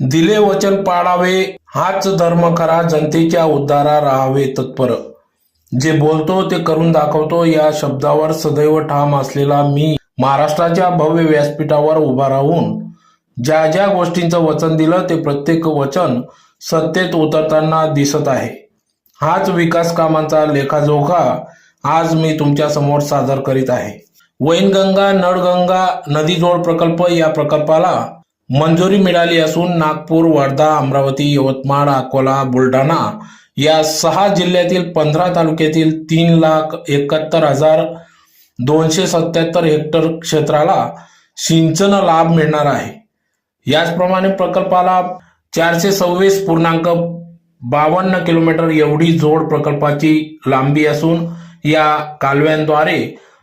दिले वचन पाळावे हाच धर्म करा जनतेच्या उद्धारा राहावे तत्पर. जे बोलतो ते करून दाखवतो या शब्दावर सदैव ठाम असलेला मी महाराष्ट्राच्या भव्य व्यासपीठावर उभा राहून ज्या ज्या गोष्टींचं वचन दिलं ते प्रत्येक वचन सत्तेत उतरताना दिसत आहे. हाच विकास कामांचा लेखाजोखा आज मी तुमच्यासमोर सादर करीत आहे. वैनगंगा नळगंगा नदीजोड प्रकल्प या प्रकल्पाला मंजुरी मिळाली असून नागपूर वर्धा अमरावती यवतमाळ अकोला बुलढाणा या सहा जिल्ह्यातील पंधरा तालुक्यातील तीन लाख एकाहत्तर हजार दोनशे सत्याहत्तर हेक्टर क्षेत्राला सिंचन लाभ मिळणार आहे. याचप्रमाणे प्रकल्पाला चारशे सव्वीस पूर्णांक बावन्न किलोमीटर एवढी जोड प्रकल्पाची लांबी असून या कालव्यांद्वारे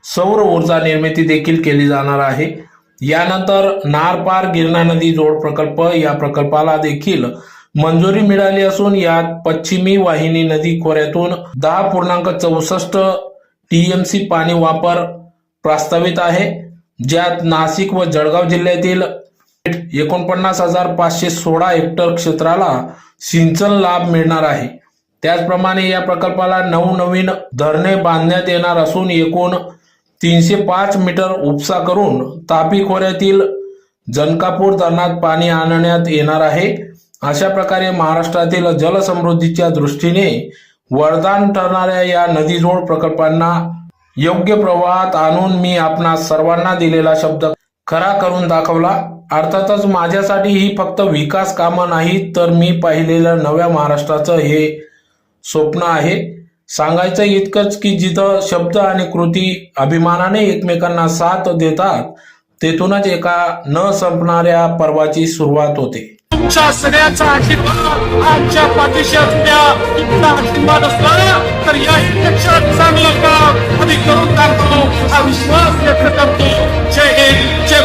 सौर ऊर्जा निर्मिती देखील केली जाणार आहे. यानंतर नारपार गिरणा नदी जोड प्रकल्प या प्रकल्पाला देखील मंजुरी मिळाली असून यात पश्चिमी वाहिनी नदी खोऱ्यातून दहा पूर्णांक चौसष्ट टीएमसी पाणी वापर प्रस्तावित आहे ज्यात नाशिक व जळगाव जिल्ह्यातील एकोणपन्नास हजार पाचशे सोळा हेक्टर क्षेत्राला सिंचन लाभ मिळणार आहे. त्याचप्रमाणे या प्रकल्पाला नवनवीन धरणे बांधण्यात येणार असून एकूण तीनशे पाच मीटर उपसा करून तापी खोऱ्यातील जनकापूर धरणात पाणी आणण्यात येणार आहे. अशा प्रकारे महाराष्ट्रातील जलसमृद्धीच्या दृष्टीने वरदान ठरणाऱ्या या नदीजोड प्रकल्पांना योग्य प्रवाहात आणून मी आपणा सर्वांना दिलेला शब्द खरा करून दाखवला. अर्थातच माझ्यासाठी ही फक्त विकास कामं नाही तर मी पाहिलेलं नव्या महाराष्ट्राचं हे स्वप्न आहे. सांगायचं इतकंच की जिथं शब्द आणि कृती अभिमानाने एकमेकांना साथ देतात तेथूनच एका न संपणाऱ्या पर्वाची सुरुवात होते. तुमच्या सगळ्याचा आशीर्वाद आजच्या पाठीशी असल्या तुमचा आशीर्वाद असला तर या पेक्षा चांगलं काम आम्ही करून टाकतो हा विश्वास व्यक्त करतो. जय हिंद जय